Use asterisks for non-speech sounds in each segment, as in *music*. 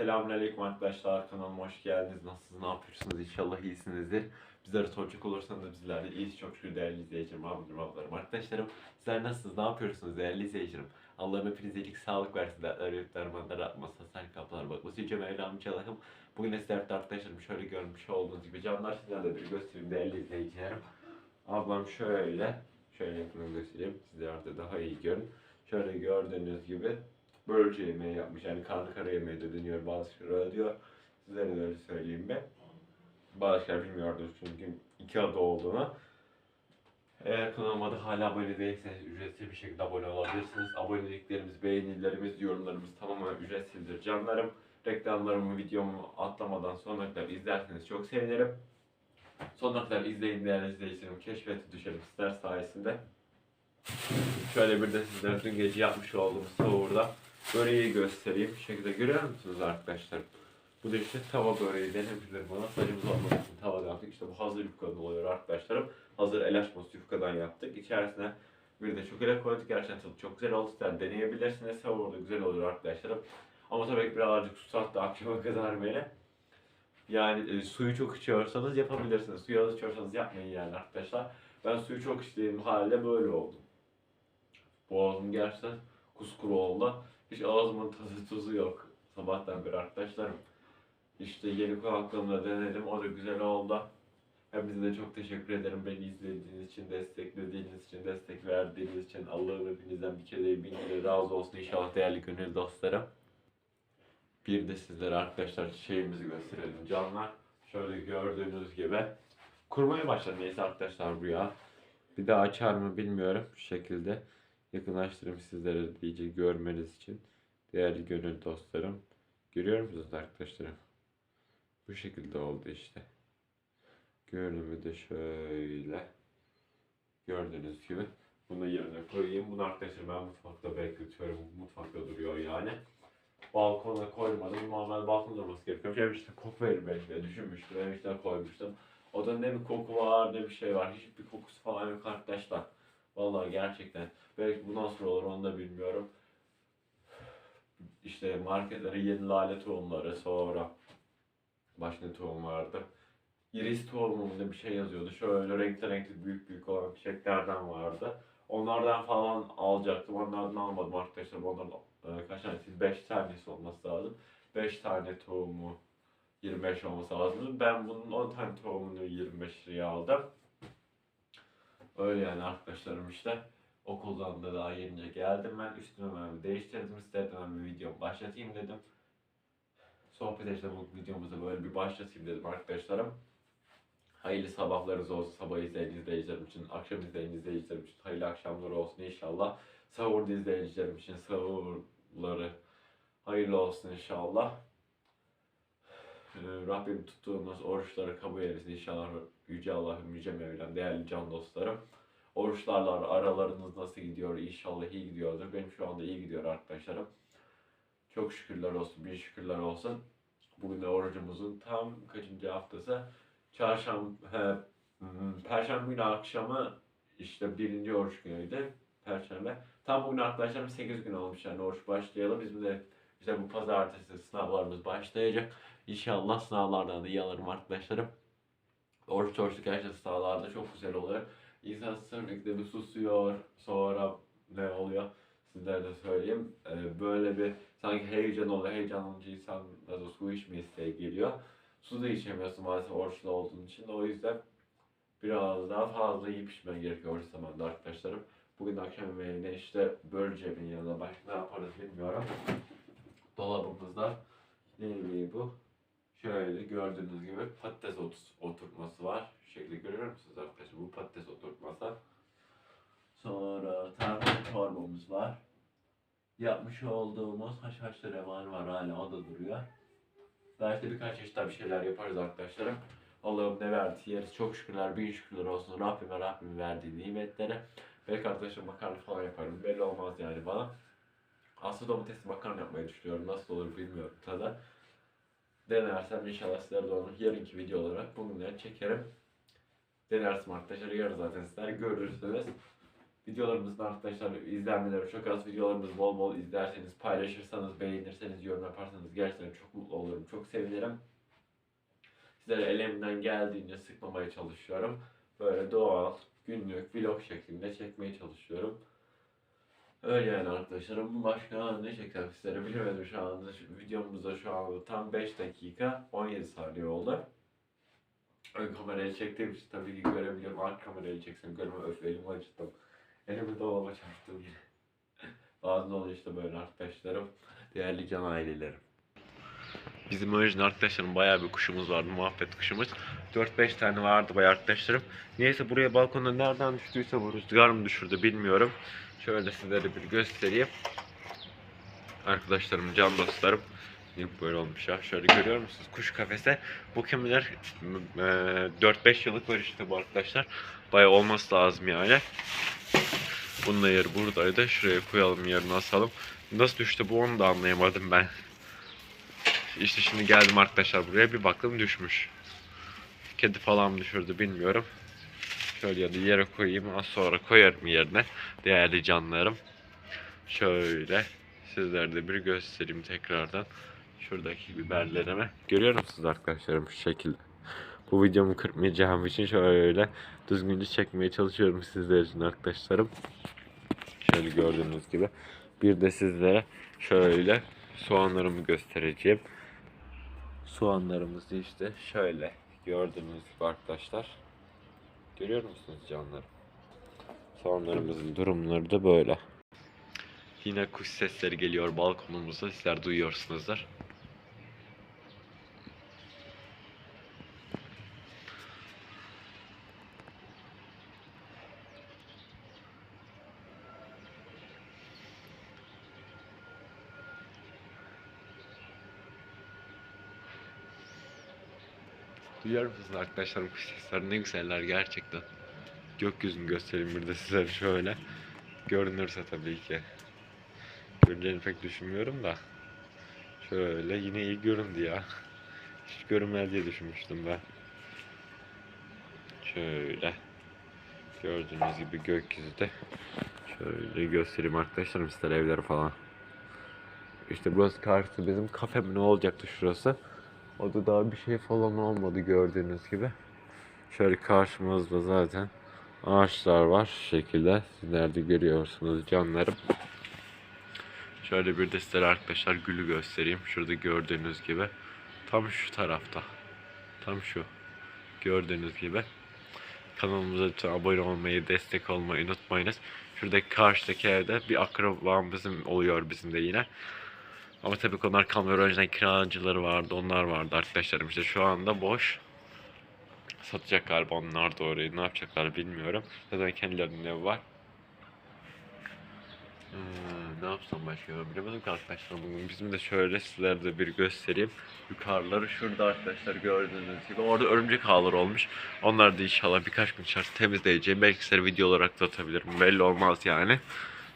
Selamünaleyküm arkadaşlar kanalıma hoş geldiniz. Nasılsınız? Ne yapıyorsunuz? İnşallah iyisinizdir. Bizlere soracak olursanız da bizler de iyiyiz. Çok şükür değerli izleyicilerim, abim, ablarım, arkadaşlarım. Sizler nasılsınız? Ne yapıyorsunuz değerli izleyicilerim? Allah'ım hepinize iyilik, sağlık versin. Dertler, yükler, manlar, atmasa, sen kapılar bakması. Yüce Mevlam Yüce Allah'ım. Bugün de sizlerle arkadaşlarım şöyle görmüş olduğunuz gibi canlar sizlerle bir göstereyim değerli izleyicilerim. Ablam şöyle, şöyle yakından göstereyim. Sizler de daha iyi görün. Şöyle gördüğünüz gibi bölce yemeği yapmış. Yani karnı kara yemeği de deniyor. Bazı şeyler öyle diyor. Sizlere de öyle söyleyeyim ben. Bazı şeyler bilmiyordunuz çünkü iki adı olduğunu. Eğer kanalıma da hala abone değilseniz ücretsiz bir şekilde abone olabilirsiniz. Aboneliklerimiz, beğenilerimiz, yorumlarımız tamamen ücretsizdir canlarım. Reklamlarımı, videomu atlamadan sonuna kadar izlerseniz çok sevinirim. Sonuna kadar izleyin değerli izleyicilerim. Keşfete düşelim sizler sayesinde. Şöyle bir de sizlere dün gece yapmış olduğumuz sahurda böreği göstereyim. Şu şekilde görüyor musunuz arkadaşlar? Bu da işte tava böreği denebilir bana. Sacımız olmadığı için tavada yaptık. İşte bu hazır yufkadan oluyor arkadaşlarım. Hazır el açması yufkadan yaptık. İçerisine bir de çikolata koyduk. Gerçekten tadı çok güzel oldu. Sizler deneyebilirsiniz. Sahurda güzel olur arkadaşlarım. Ama tabii ki birazcık susattı akşama kadar beni. Yani e, suyu çok içiyorsanız yapabilirsiniz. Suyu az içiyorsanız yapmayın yani arkadaşlar. Ben suyu çok içtiğim halde böyle oldum. Boğazım gerçekten kuskuru oldu. Hiç ağzımın tadı tuzu yok. Sabahtan beri arkadaşlarım. İşte yeni kulaklığımla denedim. O da güzel oldu. Hepinize de çok teşekkür ederim. Beni izlediğiniz için, desteklediğiniz için, destek verdiğiniz için. Allah'ım hepinizden bir kere bin kere razı olsun inşallah değerli gönül dostlarım. Bir de sizlere arkadaşlar şeyimizi gösterelim canlar. Şöyle gördüğünüz gibi. Kurmaya başladı neyse arkadaşlar bu ya. Bir daha açar mı bilmiyorum. Şu şekilde yakınlaştırayım sizlere iyice görmeniz için. Değerli gönül dostlarım. Görüyor musunuz arkadaşlarım? Bu şekilde oldu işte. Görünümü de şöyle. Gördüğünüz gibi. Bunu yerine koyayım. Bunu arkadaşlar ben mutfakta bekletiyorum. Mutfakta duruyor yani. Balkona koymadım. Normal balkonda durması gerekiyor. Şey işte koku verir belki de düşünmüştüm. Ben işte koymuştum. O da ne bir koku var ne bir şey var. Hiçbir kokusu falan yok arkadaşlar. Vallahi gerçekten. Belki bu nasıl olur onu da bilmiyorum. İşte marketlere yeni lale tohumları sonra başka tohum vardı. Iris tohumu mu ne bir şey yazıyordu. Şöyle renkli renkli büyük büyük olan çiçeklerden vardı. Onlardan falan alacaktım. Onlardan almadım arkadaşlar. Onlardan e, kaç tanesi? 5 tanesi olması lazım. 5 tane tohumu 25 olması lazım. Ben bunun 10 tane tohumunu 25 liraya aldım. Öyle yani arkadaşlarım işte. Okuldan da daha yenice geldim ben. Üstümü değiştirdim. Istedim bir video başlatayım dedim. Sohbet işte bu videomuza böyle bir başlatayım dedim arkadaşlarım. Hayırlı sabahlarınız olsun sabah izleyen izleyicilerim için, akşam izleyen izleyicilerim için hayırlı akşamlar olsun inşallah. Sahur izleyicilerim için sahurları hayırlı olsun inşallah. Ee, Rabbim tuttuğumuz oruçları kabul eylesin inşallah Yüce Allah'ım, Yüce Mevlam, değerli can dostlarım. Oruçlarla aralarınız nasıl gidiyor? İnşallah iyi gidiyordur. Benim şu anda iyi gidiyor arkadaşlarım. Çok şükürler olsun, bir şükürler olsun. Bugün de orucumuzun tam kaçıncı haftası? Çarşamba, hmm, Perşembe günü akşamı işte birinci oruç günüydü. Perşembe. Tam bugün arkadaşlarım 8 gün olmuş yani oruç başlayalım. Bizim de işte bu pazartesi sınavlarımız başlayacak. İnşallah sınavlardan da iyi alırım arkadaşlarım. Oruç oruçluk gerçekten sınavlarda çok güzel oluyor. İnsan sürekli bir susuyor. Sonra ne oluyor? Sizlere de söyleyeyim. Ee, böyle bir sanki heyecan oluyor. Heyecan olunca insan da su içme isteği geliyor. Su da içemiyorsun maalesef oruçlu olduğun için. O yüzden biraz daha fazla yiyip içmen gerekiyor oruç zamanında arkadaşlarım. Bugün akşam yemeğine işte bölcemin yanına başka ne yaparız bilmiyorum. Dolabımızda neydi bu? Şöyle gördüğünüz gibi patates ot- oturtması var. Şu şekilde görüyor musunuz arkadaşlar? Bu patates oturtması. Sonra tarhana çorbamız var. Yapmış olduğumuz haşhaşlı revan var hala o da duruyor. Daha işte birkaç çeşit bir şeyler yaparız arkadaşlarım. Allah'ım ne verdi yeriz. Çok şükürler, bin şükürler olsun. Rabbime Rabbim verdiği nimetlere. Belki arkadaşlar makarna falan yaparım. Belli olmaz yani bana. Aslında domatesli makarna yapmayı düşünüyorum. Nasıl olur bilmiyorum tadı. Denersem inşallah sizlere de onu yarınki video olarak bugünleri çekerim. Denersem arkadaşlar yarın zaten sizler görürsünüz. Videolarımızın arkadaşlar izlenmeleri çok az. Videolarımızı bol bol izlerseniz, paylaşırsanız, beğenirseniz, yorum yaparsanız gerçekten çok mutlu olurum. Çok sevinirim. Sizlere elimden geldiğince sıkmamaya çalışıyorum. Böyle doğal, günlük, vlog şeklinde çekmeye çalışıyorum. Öyle yani arkadaşlarım. Başka ne çeksem sizlere bilemedim şu anda. Şu videomuzda şu anda tam 5 dakika 17 saniye oldu. Ön kamerayı çektiğim için tabii ki görebiliyorum. Arka kamerayı çeksem görmem öf elimi acıttım. Elimi dolaba çarptım yine. *laughs* Bazen oluyor işte böyle arkadaşlarım. Değerli can ailelerim. Bizim orijinal arkadaşlarım bayağı bir kuşumuz vardı. Muhabbet kuşumuz. 4-5 tane vardı bayağı arkadaşlarım. Neyse buraya balkona nereden düştüyse bu rüzgar mı düşürdü bilmiyorum. Şöyle sizlere bir göstereyim. Arkadaşlarım, can dostlarım. Niye böyle olmuş ya? Şöyle görüyor musunuz? Kuş kafese. Bu kemiler e, 4-5 yıllık var işte bu arkadaşlar. Bayağı olması lazım yani. Bunun da yeri buradaydı. Şuraya koyalım yerine asalım. Nasıl düştü bu onu da anlayamadım ben. İşte şimdi geldim arkadaşlar buraya bir baktım düşmüş. Kedi falan düşürdü bilmiyorum. Şöyle ya da yere koyayım az sonra koyarım yerine değerli canlarım. Şöyle sizlere de bir göstereyim tekrardan. Şuradaki biberlerimi. Görüyor musunuz arkadaşlarım şu şekilde. Bu videomu kırpmayacağım için şöyle düzgünce çekmeye çalışıyorum sizler için arkadaşlarım. Şöyle gördüğünüz gibi. Bir de sizlere şöyle soğanlarımı göstereceğim. Soğanlarımızı işte şöyle gördüğünüz gibi arkadaşlar. Görüyor musunuz canlarım? Soğanlarımızın durumları da böyle. Yine kuş sesleri geliyor balkonumuzda. Sizler duyuyorsunuzdur. Duyuyor musunuz arkadaşlar kuş sesleri ne güzeller gerçekten. Gökyüzünü göstereyim bir de size şöyle. Görünürse tabii ki. Göreceğini pek düşünmüyorum da. Şöyle yine iyi göründü ya. Hiç görünmez diye düşünmüştüm ben. Şöyle. Gördüğünüz gibi gökyüzü Şöyle göstereyim arkadaşlarım sizlere evleri falan. İşte burası karşısı bizim kafe mi ne olacaktı şurası. O da daha bir şey falan olmadı gördüğünüz gibi. Şöyle karşımızda zaten ağaçlar var şu şekilde. Sizler de görüyorsunuz canlarım. Şöyle bir de sizlere arkadaşlar gülü göstereyim. Şurada gördüğünüz gibi. Tam şu tarafta. Tam şu. Gördüğünüz gibi. Kanalımıza lütfen abone olmayı, destek olmayı unutmayınız. Şuradaki karşıdaki evde bir akrabamızın oluyor bizim de yine. Ama tabii onlar kalmıyor. Önceden kiracıları vardı, onlar vardı arkadaşlarım. İşte şu anda boş. Satacak galiba onlar da orayı. Ne yapacaklar bilmiyorum. Zaten kendilerinin evi var. Hmm, ne yapsam başka bilemedim ki arkadaşlar bugün bizim de şöyle sizlere de bir göstereyim. Yukarıları şurada arkadaşlar gördüğünüz gibi orada örümcek ağları olmuş. Onlar da inşallah birkaç gün içerisinde temizleyeceğim. Belki size video olarak da atabilirim. Belli olmaz yani.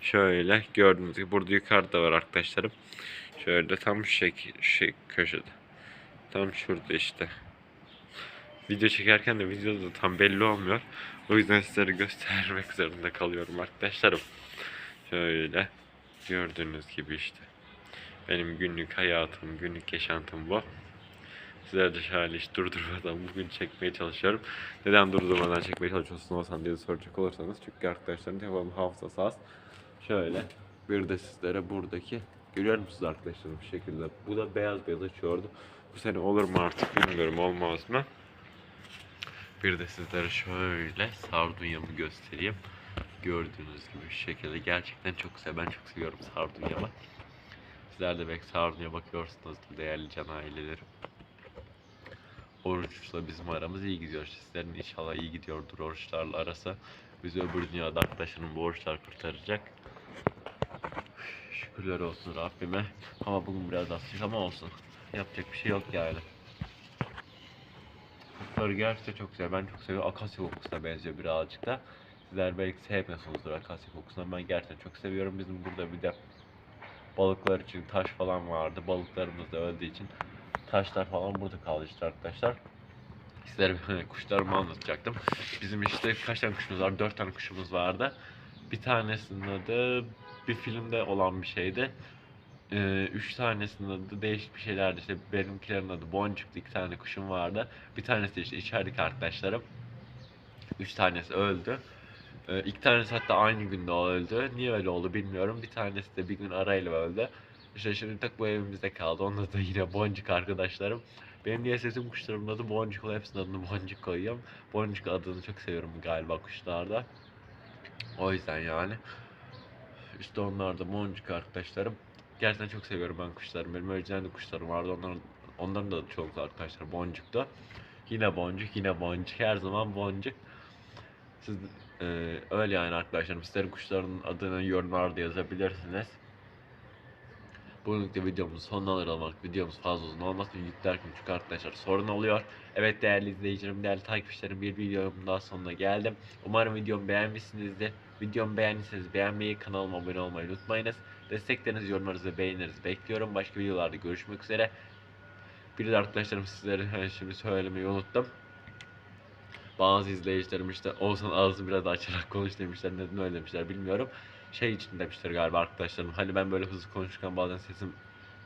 Şöyle gördüğünüz gibi burada yukarıda var arkadaşlarım. Şöyle tam şu şey, köşede. Tam şurada işte. Video çekerken de videoda tam belli olmuyor. O yüzden sizlere göstermek *laughs* zorunda kalıyorum arkadaşlarım. Şöyle gördüğünüz gibi işte. Benim günlük hayatım, günlük yaşantım bu. Sizler de şöyle hiç durdurmadan *laughs* bugün çekmeye çalışıyorum. Neden durdurmadan çekmeye çalışıyorsun olsan diye soracak olursanız. Çünkü arkadaşların telefonun hafızası az. Şöyle bir de sizlere buradaki görüyor musunuz arkadaşlar bu şekilde. Bu da beyaz beyaz açıyordu. Bu sene olur mu artık bilmiyorum olmaz mı. Bir de sizlere şöyle sardunyamı göstereyim. Gördüğünüz gibi şu şekilde gerçekten çok güzel. Ben çok seviyorum sardunyamı. Sizler de belki sardunya bakıyorsunuzdur değerli can ailelerim. Oruçla bizim aramız iyi gidiyor. Sizlerin inşallah iyi gidiyordur oruçlarla arası. Bizi öbür dünyada arkadaşlarım bu oruçlar kurtaracak. Şükürler olsun Rabbime. Ama bugün biraz az sıcak ama olsun. Yapacak bir şey yok yani. Kokuları gerçekten çok güzel. Ben çok seviyorum. Akasya kokusuna benziyor birazcık da. Sizler belki sevmiyorsunuzdur akasya kokusunu. Ben gerçekten çok seviyorum. Bizim burada bir de balıklar için taş falan vardı. Balıklarımız da öldüğü için taşlar falan burada kaldı işte arkadaşlar. Sizlere kuşlarımı anlatacaktım. Bizim işte kaç tane kuşumuz var? Dört tane kuşumuz vardı. Bir tanesinin adı bir filmde olan bir şeydi. Ee, üç tanesinin adı değişik bir şeylerdi. İşte benimkilerin adı Boncuk'tu. iki tane kuşum vardı. Bir tanesi işte içerideki arkadaşlarım. Üç tanesi öldü. Ee, iki tanesi hatta aynı günde öldü. Niye öyle oldu bilmiyorum. Bir tanesi de bir gün arayla öldü. İşte şimdi tek bu evimizde kaldı. Onda da yine Boncuk arkadaşlarım. Benim diye sesim kuşlarımın adı Boncuk. Hepsinin adını Boncuk koyuyorum. Boncuk adını çok seviyorum galiba kuşlarda. O yüzden yani. İşte onlar da Boncuk arkadaşlarım. Gerçekten çok seviyorum ben kuşlarımı. Benim önceden de kuşlarım vardı. Onların, onların da çoğunlukla arkadaşlar Boncuk'tu. Yine Boncuk, yine Boncuk. Her zaman Boncuk. Siz e, öyle yani arkadaşlarım. Sizlerin kuşların adını yorumlarda yazabilirsiniz. Bugünlük de videomuzun sonuna alalım. Videomuz fazla uzun olmasın. Yüklerken çünkü arkadaşlar sorun oluyor. Evet değerli izleyicilerim, değerli takipçilerim bir videomun daha sonuna geldim. Umarım videomu beğenmişsinizdir. Videomu beğendiyseniz beğenmeyi, kanalıma abone olmayı unutmayınız. Desteklerinizi, yorumlarınızı ve beğenilerinizi bekliyorum. Başka videolarda görüşmek üzere. Bir de arkadaşlarım sizlere *laughs* şimdi söylemeyi unuttum. Bazı izleyicilerim işte Oğuzhan ağzını biraz açarak konuş demişler. Neden öyle demişler bilmiyorum. Şey için demişler galiba arkadaşlarım. Hani ben böyle hızlı konuşurken bazen sesim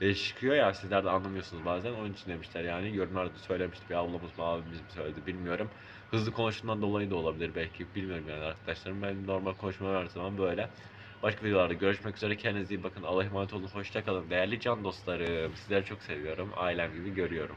değişik çıkıyor ya sizler de anlamıyorsunuz bazen. Onun için demişler yani. Yorumlarda söylemişti bir ablamız mı abimiz mi söyledi bilmiyorum. Hızlı konuştuğumdan dolayı da olabilir belki. Bilmiyorum yani arkadaşlarım. Ben normal konuşmam her zaman böyle. Başka videolarda görüşmek üzere. Kendinize iyi bakın. Allah'a emanet olun. Hoşça kalın. Değerli can dostlarım. Sizleri çok seviyorum. Ailem gibi görüyorum.